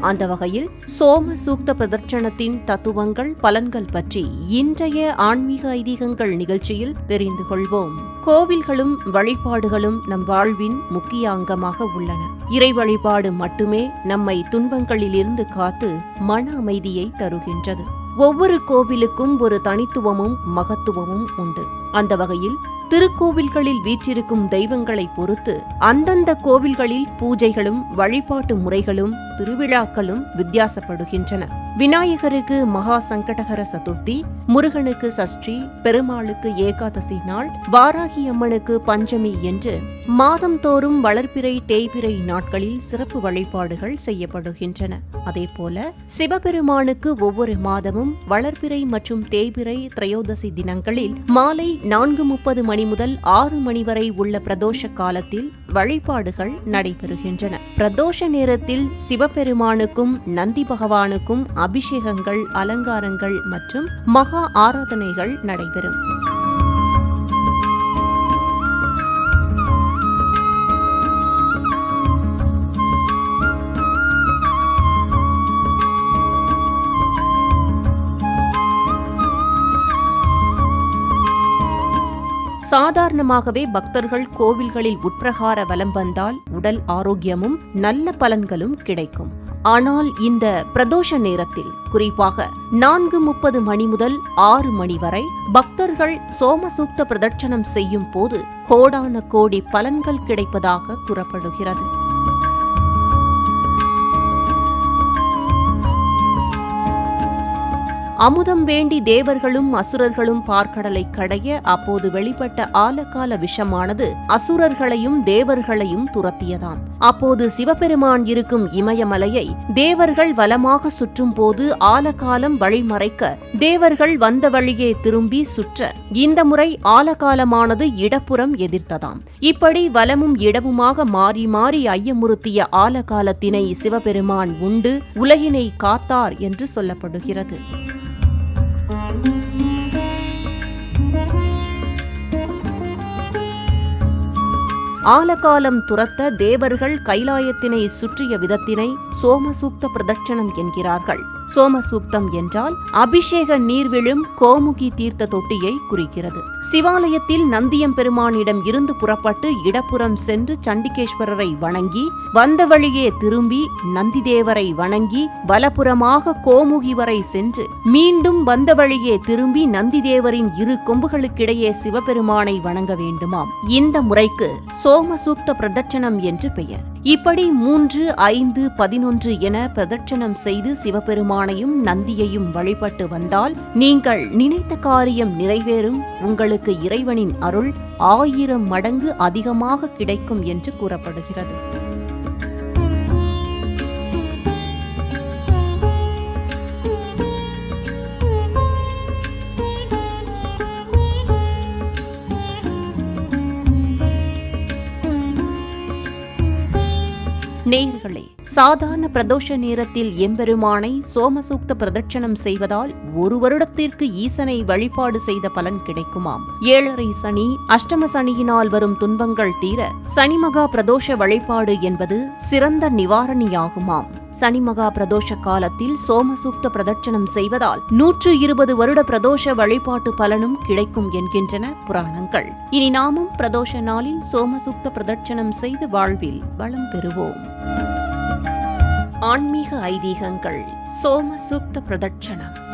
அந்த வகையில் சோம சூக்த பிரதர்ஷனத்தின் தத்துவங்கள் பலன்கள் பற்றி இன்றைய ஆன்மீக ஐதீகங்கள் நிகழ்ச்சியில் தெரிந்து கொள்வோம். கோவில்களும் வழிபாடுகளும் நம் வாழ்வின் முக்கிய அங்கமாக உள்ளன. இறை வழிபாடு மட்டுமே நம்மை துன்பங்களிலிருந்து காத்து மன அமைதியை தருகின்றது. ஒவ்வொரு கோவிலுக்கும் ஒரு தனித்துவமும் மகத்துவமும் உண்டு. அந்த வகையில் திருக்கோவில்களில் வீற்றிருக்கும் தெய்வங்களை பொறுத்து அந்தந்த கோவில்களில் பூஜைகளும் வழிபாட்டு முறைகளும் திருவிழாக்களும் வித்தியாசப்படுகின்றன. விநாயகருக்கு மகா சங்கடகர சதுர்த்தி முருகனுக்கு சஷ்டி பெருமாளுக்கு ஏகாதசி நாள் வாராகி அம்மனுக்கு பஞ்சமி என்று மாதந்தோறும் வளர்ப்பிறை தேய்பிறை நாட்களில் சிறப்பு வழிபாடுகள் செய்யப்படுகின்றன. அதேபோல சிவபெருமானுக்கு ஒவ்வொரு மாதமும் வளர்ப்பிறை மற்றும் தேய்பிறை திரையோதசி தினங்களில் மாலை நான்கு முப்பது மணி முதல் ஆறு மணி வரை உள்ள பிரதோஷ காலத்தில் வழிபாடுகள் நடைபெறுகின்றன. பிரதோஷ நேரத்தில் சிவபெருமானுக்கும் நந்தி பகவானுக்கும் அபிஷேகங்கள் அலங்காரங்கள் மற்றும் மகா ஆராதனைகள் நடைபெறும். சாதாரணமாகவே பக்தர்கள் கோவில்களில் உட்பிரகார வலம் வந்தால் உடல் ஆரோக்கியமும் நல்ல பலன்களும் கிடைக்கும். ஆனால் இந்த பிரதோஷ நேரத்தில் குறிப்பாக நான்கு முப்பது மணி முதல் ஆறு மணி வரை பக்தர்கள் சோமசூக்த பிரதட்சணம் செய்யும் போது கோடான கோடி பலன்கள் கிடைப்பதாக கூறப்படுகிறது. அமுதம் வேண்டி தேவர்களும் அசுரர்களும் பார்க்கடலை கடைய அப்போது வெளிப்பட்ட ஆலகால விஷமானது அசுரர்களையும் தேவர்களையும் துரத்தியதாம். அப்போது சிவபெருமான் இருக்கும் இமயமலையை தேவர்கள் வலமாக சுற்றும் போது ஆலகாலம் வழிமறைக்க தேவர்கள் வந்த வழியே திரும்பி சுற்ற இந்த முறை ஆலகாலமானது இடப்புறம் எதிர்த்ததாம். இப்படி வலமும் இடமுமாக மாறி மாறி ஐயமுறுத்திய ஆலகாலத்தினை சிவபெருமான் உண்டு உலகினை காத்தார் என்று சொல்லப்படுகிறது. ஆலகாலம் துரத்த தேவர்கள் கைலாயத்தினை சுற்றிய விதத்தினை சோமசூக்த பிரதட்சணம் என்கிறார்கள். சோமசூக்தம் என்றால் அபிஷேக நீர் விழும் கோமுகி தீர்த்த தொட்டியை குறிக்கிறது. சிவாலயத்தில் நந்தியம் பெருமானிடம் இருந்து புறப்பட்டு இடப்புறம் சென்று சண்டிகேஸ்வரரை வணங்கி வந்த வழியே திரும்பி நந்திதேவரை வணங்கி வலப்புறமாக கோமுகி வரை சென்று மீண்டும் வந்த வழியே திரும்பி நந்திதேவரின் இரு கொம்புகளுக்கிடையே சிவபெருமானை வணங்க வேண்டுமாம். இந்த முறைக்கு சோமசூக்த பிரதட்சணம் என்று பெயர். இப்படி மூன்று ஐந்து பதினொன்று என பிரதட்சணம் செய்து சிவபெருமானையும் நந்தியையும் வழிபட்டு வந்தால் நீங்கள் நினைத்த காரியம் நிறைவேறும். உங்களுக்கு இறைவனின் அருள் ஆயிரம் மடங்கு அதிகமாக கிடைக்கும் என்று கூறப்படுகிறது. நேர்களே சாதாரண பிரதோஷ நேரத்தில் எம்பெருமானை சோமசூக்த பிரதட்சணம் செய்வதால் ஒரு வருடத்திற்கு ஈசனை வழிபாடு செய்த பலன் கிடைக்குமாம். ஏழரை சனி அஷ்டம சனியினால் வரும் துன்பங்கள் தீர சனிமகா பிரதோஷ வழிபாடு என்பது சிறந்த நிவாரணியாகுமாம். சனிமகா பிரதோஷ காலத்தில் சோமசூக்த பிரதட்சணம் செய்வதால் நூற்று இருபது வருட பிரதோஷ வழிபாட்டு பலனும் கிடைக்கும் என்கின்றன புராணங்கள். இனி நாமும் பிரதோஷ நாளில் சோமசூக்த பிரதட்சணம் செய்து வாழ்வில் வளம் பெறுவோம். ஆன்மீக ஐதீகங்கள். சோமசூக்த பிரதட்சணம்.